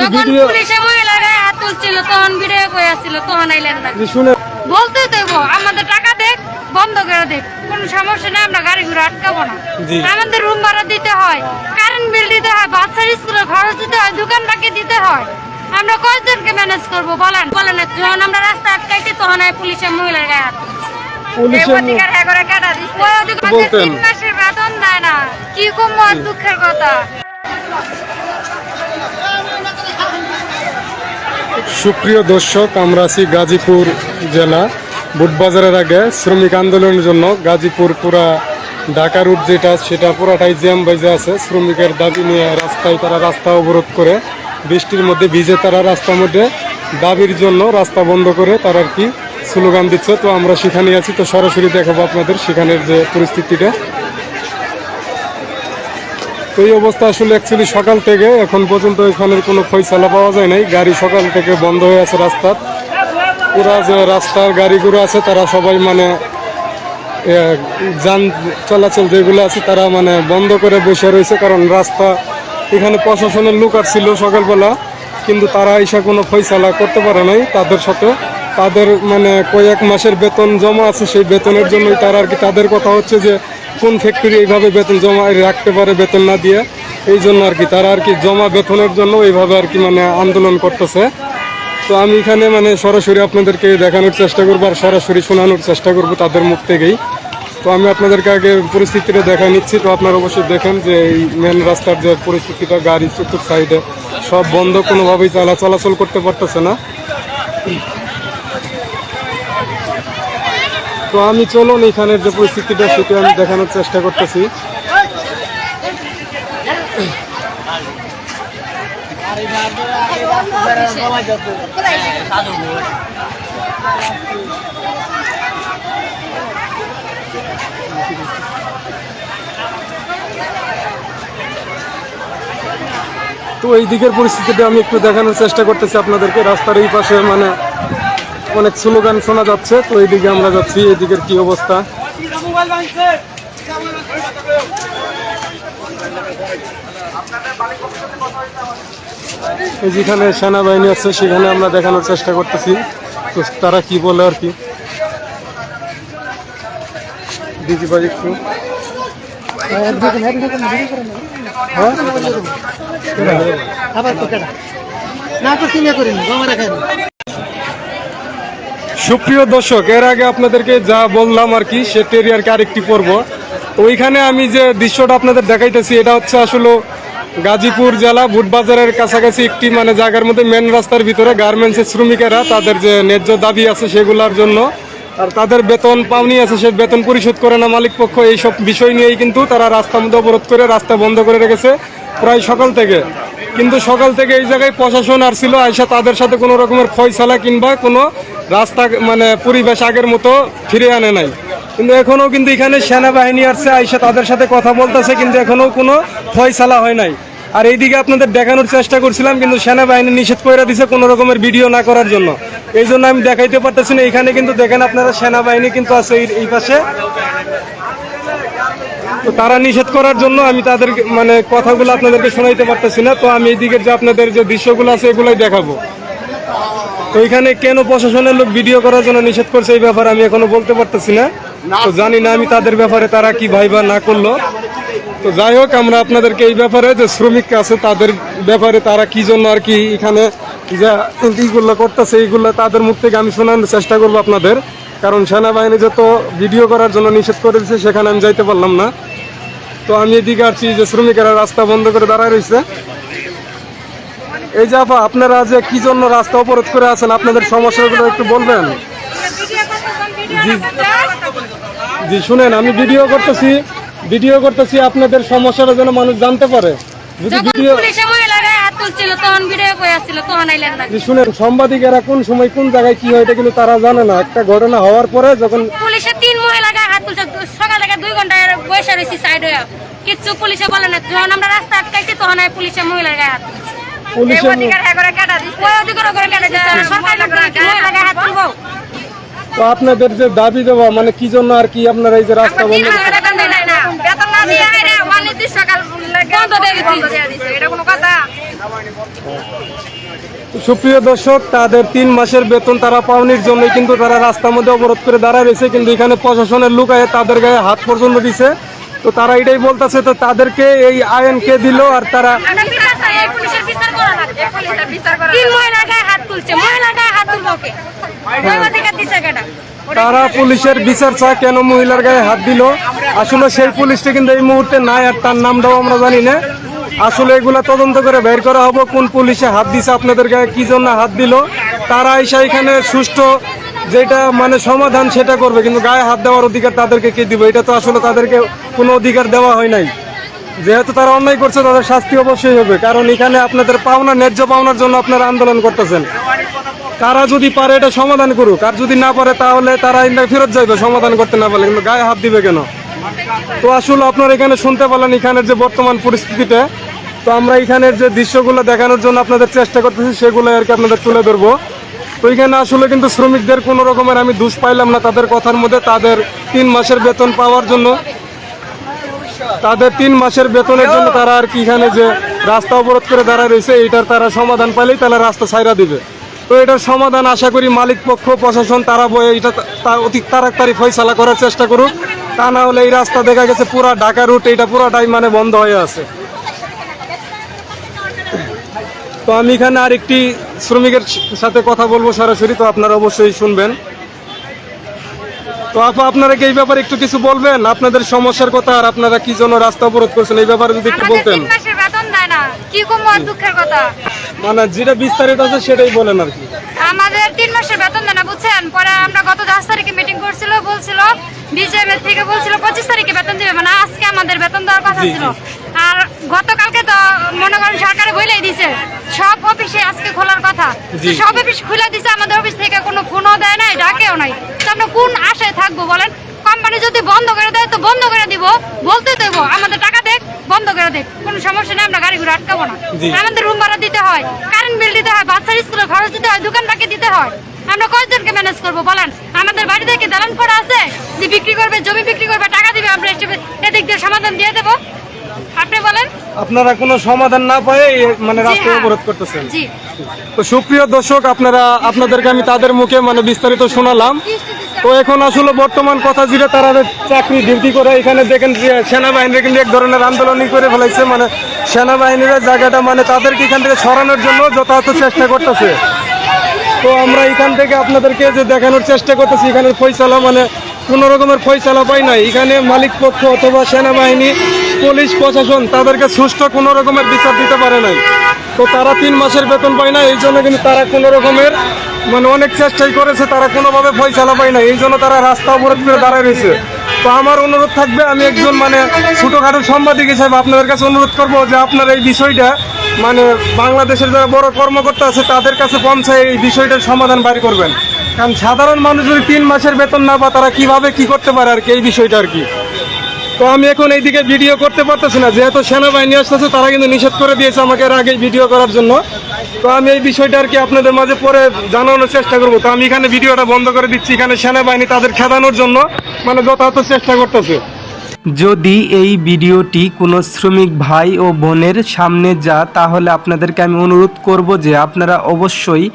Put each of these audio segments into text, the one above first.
যখন পুলিশে মহিলা গায়ে হাত তুলছিল তখন ভিডিও করে আসছিল তখন আইলেন না। বলতে দেব আমাদের টাকা দেখ বন্ধ করে দেখ কোন সমস্যা নেই আমরা গাড়ি ঘুরে আটকাবো না। আমাদের রুম ভাড়া দিতে হয় কারেন্ট বিল দিতে হয় বাচ্চার স্কুলের খরচ দিতে হয় দোকান বাকি দিতে হয়। আমরা কয়জনকে ম্যানেজ করব বলেন? বলেন যখন আমরা রাস্তা আটকাইছি তখন পুলিশের মহিলার গায়ে হাত হ্যাঁ। তিন মাসের বেতন দেয় না। কি কম দুঃখের কথা। সুপ্রিয় দর্শক, আমরা আছি গাজীপুর জেলা। বুটবাজারের আগে শ্রমিক আন্দোলনের জন্য গাজীপুর পুরা ঢাকা রুট যেটা, সেটা পুরাটাই জ্যাম বাজে আছে। শ্রমিকের দাবি নিয়ে রাস্তায় তারা রাস্তা অবরোধ করে, বৃষ্টির মধ্যে ভিজে তারা রাস্তার মধ্যে দাবির জন্য রাস্তা বন্ধ করে তারা আর কি স্লোগান দিচ্ছে। তো আমরা সেখানে আছি। তো সরাসরি দেখাবো আপনাদের সেখানের যে পরিস্থিতিটা। তো এই অবস্থা আসলে অ্যাকচুয়ালি সকাল থেকে, এখন পর্যন্ত এখানের কোনো ফয়সালা পাওয়া যায় নাই। গাড়ি সকাল থেকে বন্ধ হয়ে আছে রাস্তার। পুরা যে রাস্তার গাড়িগুলো আছে, তারা সবাই মানে যান চলাচল যেগুলো আছে, তারা মানে বন্ধ করে বসে রয়েছে। কারণ রাস্তা এখানে প্রশাসনের লোক আসছিল সকালবেলা, কিন্তু তারা এসে কোনো ফয়সালা করতে পারে নাই তাদের সাথে। তাদের মানে কয়েক মাসের বেতন জমা আছে, সেই বেতনের জন্যই তারা আর কি তাদের কথা হচ্ছে যে কোন ফ্যাক্টরি এইভাবে বেতন জমা রাখতে পারে, বেতন না দিয়ে, এই জন্য আর কি, তারা আর কি জমা বেতনের জন্য এইভাবে আর কি মানে আন্দোলন করতেছে। তো আমি এখানে মানে সরাসরি আপনাদেরকে দেখানোর চেষ্টা করব আর সরাসরি শোনানোর চেষ্টা করব তাদের মুখ থেকেই। তো আমি আপনাদেরকে আগে পরিস্থিতিটা দেখা নিচ্ছি, তো আপনারা অবশ্যই দেখেন যে এই মেন রাস্তার যে পরিস্থিতিটা, গাড়ি চতুর্থ সাইডে সব বন্ধ, কোনোভাবেই চালা চলাচল করতে পারতেছে না। তো আমি চলুন এখানের যে পরিস্থিতিটা সেটা আমি দেখানোর চেষ্টা করতেছি। তো এই দিকের পরিস্থিতিটা আমি একটু দেখানোর চেষ্টা করতেছি আপনাদেরকে। রাস্তার এই পাশে মানে অনেক স্লোগান শোনা যাচ্ছে, তো এইদিকে আমরা যাচ্ছি, এদিকের কি অবস্থা? যেখানে সেনাবাহিনী আছে, সেখানে আমরা দেখানোর চেষ্টা করতেছি, তো তারা কি বলে আর কি? হ্যাঁ? না তো করিনি সুপ্রিয় দর্শক, এর আগে আপনাদেরকে যা বললাম আর কি সেটারই আর কি আরেকটি পর্ব। ওইখানে আমি যে দৃশ্যটা আপনাদের দেখাইতেছি, এটা হচ্ছে আসলে গাজীপুর জেলা বুটবাজারের কাছাকাছি একটি মানে জায়গার মধ্যে মেন রাস্তার ভিতরে গার্মেন্টসের শ্রমিকেরা তাদের যে ন্যায্য দাবি আছে সেগুলোর জন্য আর তাদের বেতন পাওনি আছে, সে বেতন পরিশোধ করে না মালিক পক্ষ, এইসব বিষয় নিয়েই কিন্তু তারা রাস্তার মধ্যে অবরোধ করে রাস্তা বন্ধ করে রেখেছে প্রায় সকাল থেকে। কিন্তু সকাল থেকে এই জায়গায় প্রশাসন আসছিল আইসা তাদের সাথে কোনো রকমের ফয়সালা কিংবা কোনো রাস্তা মানে পরিবেশ আগের মতো ফিরে আনে নাই। কিন্তু এখনও কিন্তু এখানে সেনাবাহিনী আসছে, আইসা তাদের সাথে কথা বলতেছে, কিন্তু এখনও কোনো ফয়সালা হয় নাই। আর এইদিকে আপনাদের দেখানোর চেষ্টা করছিলাম, কিন্তু সেনাবাহিনী নিষেধ করে দিছে কোনো রকমের ভিডিও না করার জন্য। এই জন্য আমি দেখাইতে পারতেছি না, এখানে কিন্তু দেখেন আপনারা সেনাবাহিনী কিন্তু আছে এই- এই পাশে। তো তারা নিষেধ করার জন্য আমি তাদের মানে কথাগুলো আপনাদেরকে শোনাইতে পারতেছি না। তো আমি এইদিকের যে আপনাদের যে দৃশ্যগুলো আছে, এগুলোই দেখাবো। তো এখানে কেন প্রশাসনের লোক ভিডিও করার জন্য নিষেধ করছে এই ব্যাপারে আমি এখনও বলতে পারতেছি না। তো জানি না আমি তাদের ব্যাপারে তারা কি ভাইবা না করল। তো যাই হোক, আমরা আপনাদেরকে এই ব্যাপারে যে শ্রমিক আছে, তাদের ব্যাপারে তারা কি জন্য আর কি এখানে যা এইগুলো করতেছে, এইগুলো তাদের মুখ থেকে আমি শোনানোর চেষ্টা করব আপনাদের। কারণ সেনাবাহিনী যত ভিডিও করার জন্য নিষেধ করে সেখানে আমি যাইতে পারলাম না। তো আমি এদিকে আসছি যে শ্রমিকেরা রাস্তা বন্ধ করে দাঁড়ায় রয়েছে। এই যে আপা আপনারা যে কি জন্য রাস্তা অবরোধ করে আছেন আপনাদের সমস্যাগুলো একটু বলবেন? জি শুনেন আমি ভিডিও করতেছি ভিডিও করতেছি আপনাদের সমস্যাটা যেন মানুষ জানতে পারে। যদি ভিডিও জি শুনেন সাংবাদিকেরা কোন সময় কোন জায়গায় কি হয় এটা কিন্তু তারা জানে না। একটা ঘটনা হওয়ার পরে যখন পুলিশে তিন মহিলা হাত তুলছে সকাল থেকে দুই ঘণ্টা বসে রয়েছি সাইড হয়ে কিচ্ছু পুলিশে বলে না যখন আমরা রাস্তা আটকাইছি তখন পুলিশে মহিলার গায়ে হাত হ্যাঁ হাত তো আপনাদের যে দাবি দেওয়া মানে কি জন্য আর কি আপনারা এই যে রাস্তা বন্ধ দিয়ে দিচ্ছে। এটা কোনো কথা? সুপ্রিয় দর্শক তাদের তিন মাসের বেতন তারা পাওনির জন্যই কিন্তু তারা রাস্তার মধ্যে অবরোধ করে দাঁড়ায় রয়েছে। কিন্তু এখানে প্রশাসনের লোক আয়ে তাদের গায়ে হাত পর্যন্ত দিছে। তো তারা এটাই বলতেছে তো তাদেরকে এই আইন কে দিল আর তারা তারা পুলিশের বিচার চায় কেন মহিলার গায়ে হাত দিল? আসলে সেই পুলিশটা কিন্তু এই মুহূর্তে নাই আর তার নামটাও আমরা জানি না। আসলে এগুলা তদন্ত করে বের করা হবে। কোন পুলিশে হাত দিছে আপনাদের গায়ে কি জন্য হাত দিল? তারা এসে এখানে সুষ্ঠু যেটা মানে সমাধান সেটা করবে, কিন্তু গায়ে হাত দেওয়ার অধিকার তাদেরকে কে দিবে? এটা তো আসলে তাদেরকে কোনো অধিকার দেওয়া হয় নাই। যেহেতু তারা অন্যায় করছে, তাদের শাস্তি অবশ্যই হবে। কারণ এখানে আপনাদের পাওনা, ন্যায্য পাওনার জন্য আপনারা আন্দোলন করতেছেন। তারা যদি পারে এটা সমাধান করুক, আর যদি না পারে তাহলে তারা এটা ফেরত যাবে সমাধান করতে না পারলে। কিন্তু গায়ে হাত দিবে কেন? তো আসলে আপনারা এখানে শুনতে পারলেন এখানের যে বর্তমান পরিস্থিতিটা তো আমরা এখানের যে দৃশ্যগুলো দেখানোর জন্য আপনাদের চেষ্টা করতেছি সেগুলো আর কি আপনাদের তুলে ধরবো। তো এখানে আসলে কিন্তু শ্রমিকদের কোনো রকমের আমি দুষ পাইলাম না তাদের কথার মধ্যে, তাদের তিন মাসের বেতন পাওয়ার জন্য। তাদের তিন মাসের বেতনের জন্য তারা আর কি এখানে যে রাস্তা অবরোধ করে দাঁড়ায় রয়েছে এটার তারা সমাধান পাইলেই তারা রাস্তা ছাইরা দিবে। তো এটার সমাধান আশা করি মালিক পক্ষ, প্রশাসন, তারা বয়ে এটা তা- অতি তাড়াতাড়ি ফয়সালা করার চেষ্টা করুক। তা না হলে এই রাস্তা দেখা গেছে পুরা ঢাকা রুট এটা পুরাটাই মানে বন্ধ হয়ে আছে। তো আমি এখানে আরেকটি শ্রমিকের সাথে কথা বলব সরাসরি তো আপনারা অবশ্যই শুনবেন। তো আপা আপনারা কি এই ব্যাপারে একটু কিছু বলবেন? আপনাদের সমস্যার কথা আর আপনারা কি জন্য রাস্তা অবরোধ করছেন? এই ব্যাপারে যদি একটু বলতেন। মানে যেটা বিস্তারিত আছে সেটাই বলেন আর কি। আমাদের তিন মাসের বেতন দেয় না বুঝছেন? পরে আমরা গত দশ তারিখে মিটিং করছিল বলছিল বিজেপি থেকে বলছিল পঁচিশ তারিখে বেতন দিবে। মানে আজকে আমাদের বেতন দেওয়ার কথা ছিল। আর গতকালকে তো মনে করেন সরকারে বলেই দিছে সব অফিসে আজকে খোলার কথা। সব অফিস খুলে দিছে আমাদের অফিস থেকে কোনো ফোনও দেয় নাই ডাকেও নাই। তো আমরা কোন আশায় থাকব বলেন? কোম্পানি যদি বন্ধ করে দেয় তো বন্ধ করে দিব। বলতে দেবো আমাদের টাকা দেখ বন্ধ করে দেখ। কোনো সমস্যা নেই আমরা গাড়ি ঘুরে আটকাবো না। আমাদের রুম ভাড়া দিতে হয় কারেন্ট বিল দিতে হয় বাচ্চার স্কুলের খরচ দিতে হয় দোকান বাকি দিতে হয়। আমরা কয়জনকে ম্যানেজ করব বলেন? আমাদের বাড়িতে কি দালান করা আছে? যে বিক্রি করবে জমি বিক্রি করবে টাকা দিবে আমরা এদিক দিয়ে সমাধান দিয়ে দেবো। আপনারা কোনো সমাধান না পেয়ে মানে রাস্তা হ্যাঁ। অবরোধ করতেছেন? তো সুপ্রিয় দর্শক আপনারা আপনাদেরকে আমি তাদের মুখে মানে বিস্তারিত শোনালাম। তো এখন আসলে বর্তমান কথা যেটা তারা চাকরি ডিউটি করে এখানে দেখেন যে সেনাবাহিনীর কিন্তু এক ধরনের আন্দোলনই করে ফেলাইছে মানে সেনাবাহিনীর জায়গাটা মানে তাদেরকে এখান থেকে সরানোর জন্য যথাযথ চেষ্টা করতেছে। তো আমরা এখান থেকে আপনাদেরকে যে দেখানোর চেষ্টা করতেছি এখানে ফয়সালা মানে কোনো রকমের ফয়সালা পাই নাই। এখানে মালিক পক্ষ অথবা সেনাবাহিনী পুলিশ প্রশাসন তাদেরকে সুষ্ঠু কোনো রকমের বিচার দিতে পারে নাই। তো তারা তিন মাসের বেতন পায় না, এই জন্য কিন্তু তারা কোনো রকমের মানে অনেক চেষ্টাই করেছে, তারা কোনোভাবে ফয়সালা পায় না, এই জন্য তারা রাস্তা অবরোধ করে দাঁড়ায় রয়েছে। তো আমার অনুরোধ থাকবে, আমি একজন মানে ছোটোখাটো সাংবাদিক হিসাবে আপনাদের কাছে অনুরোধ করব যে আপনার এই বিষয়টা মানে বাংলাদেশের যারা বড় কর্মকর্তা আছে, তাদের কাছে পৌঁছায় এই বিষয়টার সমাধান বাড়ি করবেন। কারণ সাধারণ মানুষ যদি তিন মাসের বেতন না পায়, তারা কীভাবে কি করতে পারে আর কি, এই বিষয়টা আর কি। তো আমি এখন এইদিকে ভিডিও করতে পারতেছি না। যেহেতু সেনাবাহিনী আসতেছে, তারা কিন্তু নিষেধ করে দিয়েছে আমাকে আগে ভিডিও করার জন্য। তো আমি এই বিষয়টা আর কি আপনাদের মাঝে পরে জানানোর চেষ্টা করব। তো আমি এখানে ভিডিওটা বন্ধ করে দিচ্ছি। এখানে সেনাবাহিনী তাদের খেদানোর জন্য মানে যথাযথ চেষ্টা করতেছে। যদি এই ভিডিওটি কোনো শ্রমিক ভাই ও বোনের সামনে যা তাহলে আপনাদেরকে আমি অনুরোধ করব যে আপনারা অবশ্যই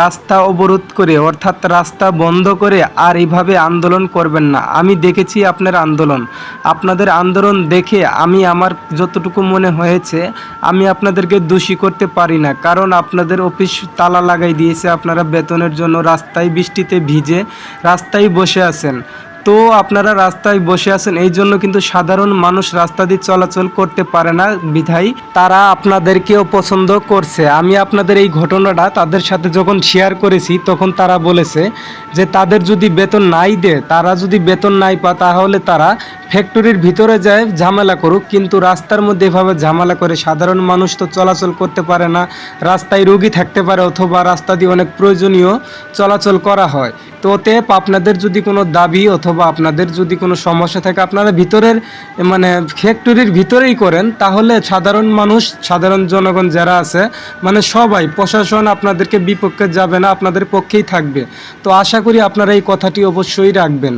রাস্তা অবরোধ করে, অর্থাৎ রাস্তা বন্ধ করে আর এইভাবে আন্দোলন করবেন না। আমি দেখেছি আপনার আন্দোলন। আপনাদের আন্দোলন দেখে আমি আমার যতটুকু মনে হয়েছে, আমি আপনাদেরকে দোষী করতে পারি না। কারণ আপনাদের অফিস তালা লাগাই দিয়েছে, আপনারা বেতনের জন্য রাস্তায় বৃষ্টিতে ভিজে রাস্তায় বসে আছেন। তো আপনারা রাস্তায় বসে আছেন, এই জন্য কিন্তু সাধারণ মানুষ রাস্তা দিয়ে চলাচল করতে পারে না বিধায়। তারা আপনাদেরকেও পছন্দ করছে। আমি আপনাদের এই ঘটনাটা তাদের সাথে যখন শেয়ার করেছি, তখন তারা বলেছে যে তাদের যদি বেতন নাই দেয়, তারা যদি বেতন নাই পা তাহলে তারা ফ্যাক্টরির ভিতরে যায়, ঝামেলা করুক। কিন্তু রাস্তার মধ্যে এভাবে ঝামেলা করে সাধারণ মানুষ তো চলাচল করতে পারে না। রাস্তায় রোগী থাকতে পারে অথবা রাস্তা দিয়ে অনেক প্রয়োজনীয় চলাচল করা হয়। তো অতএব আপনাদের যদি কোনো দাবি অথবা আপনাদের যদি কোনো সমস্যা থাকে, আপনারা ভিতরের মানে ফ্যাক্টরির ভিতরেই করেন। তাহলে সাধারণ মানুষ, সাধারণ জনগণ যারা আছে মানে সবাই প্রশাসন আপনাদেরকে বিপক্ষে যাবে না, আপনাদের পক্ষেই থাকবে। তো আশা করি আপনারা এই কথাটি অবশ্যই রাখবেন।